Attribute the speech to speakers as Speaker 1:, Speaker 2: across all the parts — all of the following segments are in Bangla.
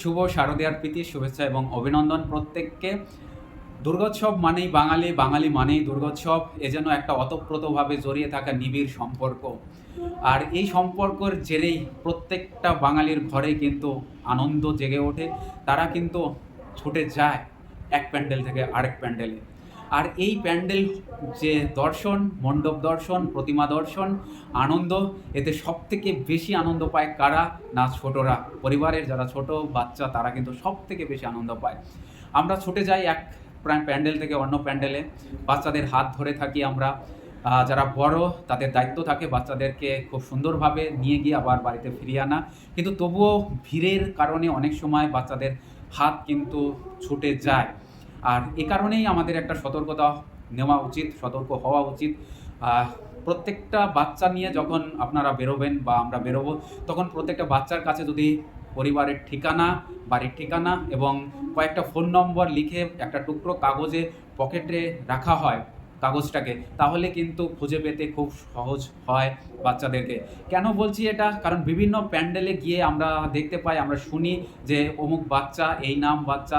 Speaker 1: শুভ শারদীয়ার প্রীতি, শুভেচ্ছা এবং অভিনন্দন প্রত্যেককে। দুর্গোৎসব মানেই বাঙালি বাঙালি মানেই দুর্গোৎসব। এ যেন একটা অতপ্রতভাবে জড়িয়ে থাকা নিবিড় সম্পর্ক। আর এই সম্পর্কর জেরেই প্রত্যেকটা বাঙালির ঘরে কিন্তু আনন্দ জেগে ওঠে। তারা কিন্তু ছুটে যায় এক প্যান্ডেল থেকে আরেক প্যান্ডেলে। আর এই প্যান্ডেল যে দর্শন, মণ্ডপ দর্শন, প্রতিমা দর্শন, আনন্দ, এতে সব থেকে বেশি আনন্দ পায় কারা? না, ছোটরা। পরিবারের যারা ছোট বাচ্চা, তারা কিন্তু সব থেকে বেশি আনন্দ পায়। আমরা ছুটে যাই এক প্যান্ডেল থেকে অন্য প্যান্ডেলে। বাচ্চাদের হাত ধরে থাকি আমরা। যারা বড়, তাদের দায়িত্ব থাকে বাচ্চাদেরকে খুব সুন্দরভাবে নিয়ে গিয়ে আবার বাড়িতে ফিরিয়ে আনা। কিন্তু তবুও ভিড়ের কারণে অনেক সময় বাচ্চাদের হাত কিন্তু ছুটে যায়। আর এ কারণেই আমাদের একটা সতর্কতা নেওয়া উচিত, সতর্ক হওয়া উচিত। প্রত্যেকটা বাচ্চা নিয়ে যখন আপনারা বেরোবেন বা আমরা বেরোবো, তখন প্রত্যেকটা বাচ্চার কাছে যদি পরিবারের ঠিকানা, বাড়ির ঠিকানা এবং কয়েকটা ফোন নম্বর লিখে একটা টুকরো কাগজে পকেটে রাখা হয় কাগজটাকে, তাহলে কিন্তু খুঁজে পেতে খুব সহজ হয় বাচ্চাদেরকে। কেন বলছি এটা? কারণ বিভিন্ন প্যান্ডেলে গিয়ে আমরা দেখতে পাই, আমরা শুনি যে অমুক বাচ্চা, এই নাম বাচ্চা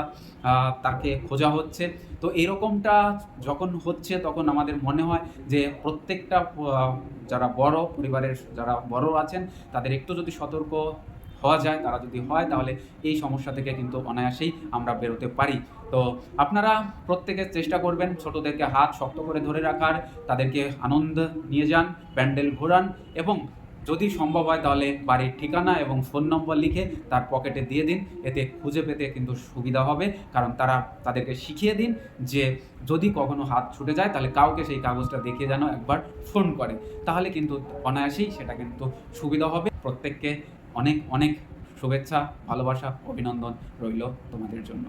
Speaker 1: তাকে খোঁজা হচ্ছে। তো এরকমটা যখন হচ্ছে, তখন আমাদের মনে হয় যে প্রত্যেকটা যারা বড় পরিবারের, যারা বড় আছেন, তাদের একটু যদি সতর্ক হওয়া যায়, তারা যদি হয় তাহলে এই সমস্যা থেকে কিন্তু অনায়াসেই আমরা বেরোতে পারি। তো আপনারা প্রত্যেকে চেষ্টা করবেন ছোটদেরকে হাত শক্ত করে ধরে রাখার, তাদেরকে আনন্দ নিয়ে যান, প্যান্ডেল ঘোরান এবং যদি সম্ভব হয় তাহলে বাড়ির ঠিকানা এবং ফোন নম্বর লিখে তার পকেটে দিয়ে দিন, এতে খুঁজে পেতে কিন্তু সুবিধা হবে, কারণ তারা তাদেরকে শিখিয়ে দিন যে যদি কখনো হাত ছুটে যায় তাহলে কাউকে সেই কাগজটা দেখিয়ে যেন একবার ফোন করে। তাহলে কিন্তু অনায়াসেই সেটা কিন্তু সুবিধা হবে। প্রত্যেককে অনেক অনেক শুভেচ্ছা ভালোবাসা অভিনন্দন রইল তোমাদের জন্য।